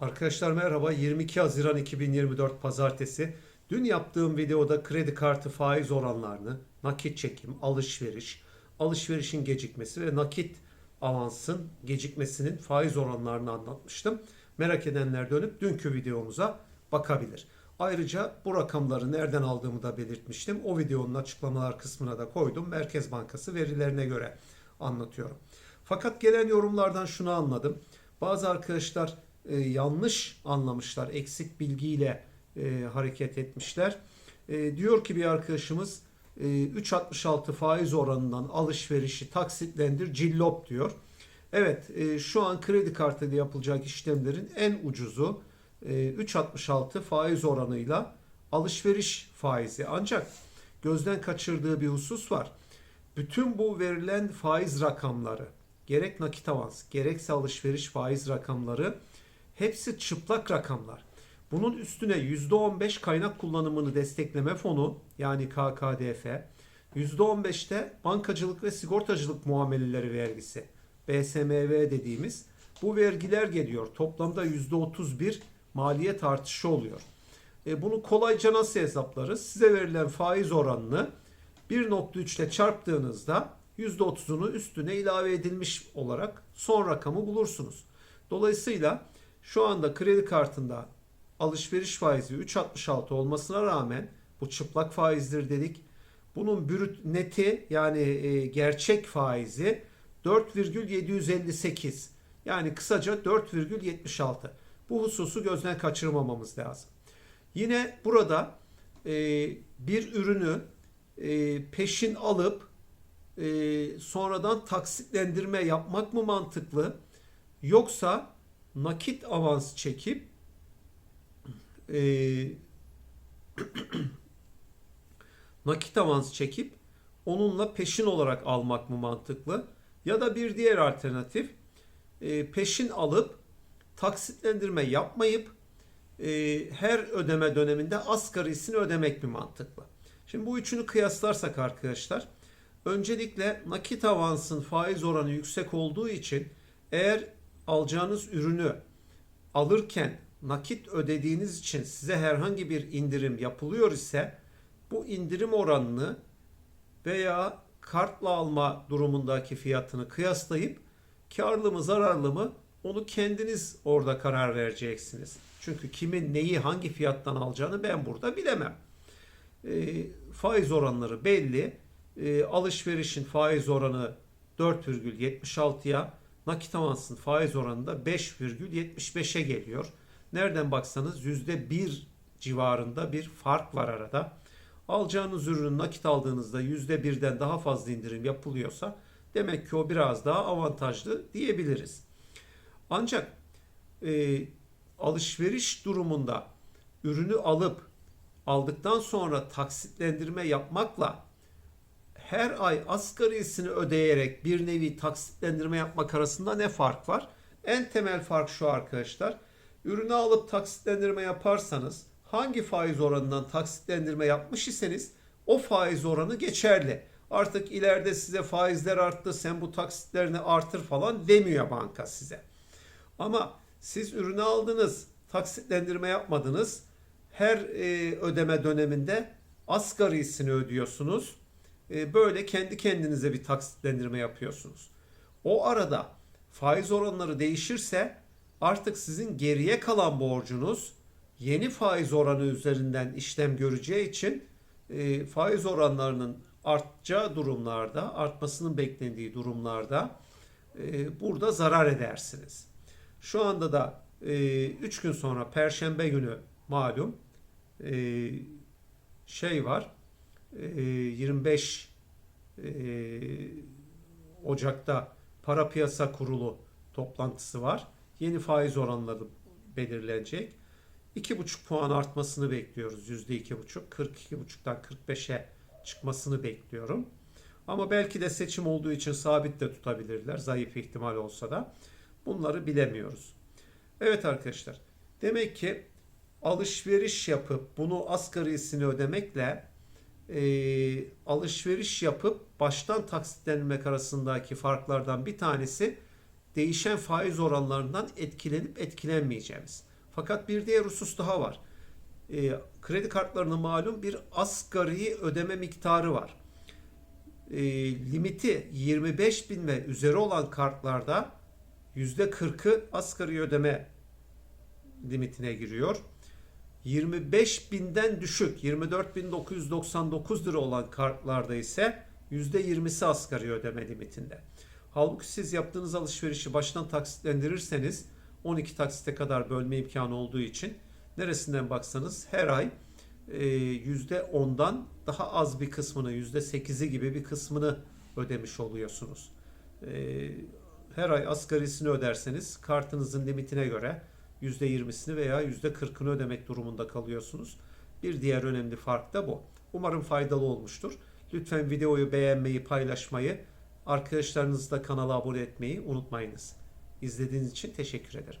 Arkadaşlar merhaba. 22 Haziran 2024 Pazartesi. Dün yaptığım videoda kredi kartı faiz oranlarını, nakit çekim, alışveriş, alışverişin gecikmesi ve nakit avansın gecikmesinin faiz oranlarını anlatmıştım. Merak edenler dönüp dünkü videomuza bakabilir. Ayrıca bu rakamları nereden aldığımı da belirtmiştim. O videonun açıklamalar kısmına da koydum. Merkez Bankası verilerine göre anlatıyorum. Fakat gelen yorumlardan şunu anladım. Bazı arkadaşlar e, yanlış anlamışlar, eksik bilgiyle e, hareket etmişler. E, diyor ki bir arkadaşımız e, 3.66 faiz oranından alışverişi taksitlendir cillop diyor. Evet e, şu an kredi kartıyla yapılacak işlemlerin en ucuzu e, 3.66 faiz oranıyla alışveriş faizi. Ancak gözden kaçırdığı bir husus var. Bütün bu verilen faiz rakamları gerek nakit avans gerekse alışveriş faiz rakamları hepsi çıplak rakamlar. Bunun üstüne %15 kaynak kullanımını destekleme fonu yani KKDF, %15'te bankacılık ve sigortacılık muameleleri vergisi BSMV dediğimiz bu vergiler geliyor. Toplamda %31 maliyet artışı oluyor. E bunu kolayca nasıl hesaplarız? Size verilen faiz oranını 1.3 ile çarptığınızda %30'unu üstüne ilave edilmiş olarak son rakamı bulursunuz. Dolayısıyla şu anda kredi kartında alışveriş faizi 3.66 olmasına rağmen bu çıplak faizdir dedik. Bunun brüt neti yani e, gerçek faizi 4,758. Yani kısaca 4,76. Bu hususu gözden kaçırmamamız lazım. Yine burada e, bir ürünü e, peşin alıp e, sonradan taksitlendirme yapmak mı mantıklı? Yoksa nakit avans çekip e, nakit avans çekip onunla peşin olarak almak mı mantıklı? Ya da bir diğer alternatif e, peşin alıp taksitlendirme yapmayıp e, her ödeme döneminde asgarisini ödemek mi mantıklı? Şimdi bu üçünü kıyaslarsak arkadaşlar öncelikle nakit avansın faiz oranı yüksek olduğu için eğer alacağınız ürünü alırken nakit ödediğiniz için size herhangi bir indirim yapılıyor ise bu indirim oranını veya kartla alma durumundaki fiyatını kıyaslayıp karlı mı zararlı mı onu kendiniz orada karar vereceksiniz. Çünkü kimin neyi hangi fiyattan alacağını ben burada bilemem. E, faiz oranları belli. E, alışverişin faiz oranı 4,76'ya, nakit avansın faiz oranı da 5,75'e geliyor. Nereden baksanız %1 civarında bir fark var arada. Alacağınız ürünü nakit aldığınızda %1'den daha fazla indirim yapılıyorsa demek ki o biraz daha avantajlı diyebiliriz. Ancak e, alışveriş durumunda ürünü alıp aldıktan sonra taksitlendirme yapmakla her ay asgarisini ödeyerek bir nevi taksitlendirme yapmak arasında ne fark var? En temel fark şu arkadaşlar. Ürünü alıp taksitlendirme yaparsanız hangi faiz oranından taksitlendirme yapmış iseniz o faiz oranı geçerli. Artık ileride size faizler arttı sen bu taksitlerini artır falan demiyor banka size. Ama siz ürünü aldınız, taksitlendirme yapmadınız. Her e, ödeme döneminde asgarisini ödüyorsunuz. E, böyle kendi kendinize bir taksitlendirme yapıyorsunuz. O arada faiz oranları değişirse artık sizin geriye kalan borcunuz yeni faiz oranı üzerinden işlem göreceği için e, faiz oranlarının artacağı durumlarda, artmasının beklendiği durumlarda e, burada zarar edersiniz. Şu anda da 3 gün sonra Perşembe günü malum e, şey var e, 25 e, Ocak'ta para piyasa kurulu toplantısı var. Yeni faiz oranları belirlenecek. 2,5 puan artmasını bekliyoruz. %2,5. 42,5'tan 45'e çıkmasını bekliyorum. Ama belki de seçim olduğu için sabit de tutabilirler. Zayıf ihtimal olsa da. Bunları bilemiyoruz. Evet arkadaşlar. Demek ki alışveriş yapıp bunu asgarisini ödemekle e, alışveriş yapıp baştan taksitlenmek arasındaki farklardan bir tanesi değişen faiz oranlarından etkilenip etkilenmeyeceğimiz. Fakat bir diğer husus daha var. E, kredi kartlarının malum bir asgari ödeme miktarı var. E, limiti 25 bin ve üzeri olan kartlarda %40'ı asgari ödeme limitine giriyor. 25 binden düşük 24.999 lira olan kartlarda ise %20'si asgari ödeme limitinde. Halbuki siz yaptığınız alışverişi baştan taksitlendirirseniz 12 taksite kadar bölme imkanı olduğu için neresinden baksanız her ay e, %10'dan daha az bir kısmını %8'i gibi bir kısmını ödemiş oluyorsunuz. E, Her ay asgarisini öderseniz kartınızın limitine göre %20'sini veya %40'ını ödemek durumunda kalıyorsunuz. Bir diğer önemli fark da bu. Umarım faydalı olmuştur. Lütfen videoyu beğenmeyi, paylaşmayı, arkadaşlarınızla kanala abone etmeyi unutmayınız. İzlediğiniz için teşekkür ederim.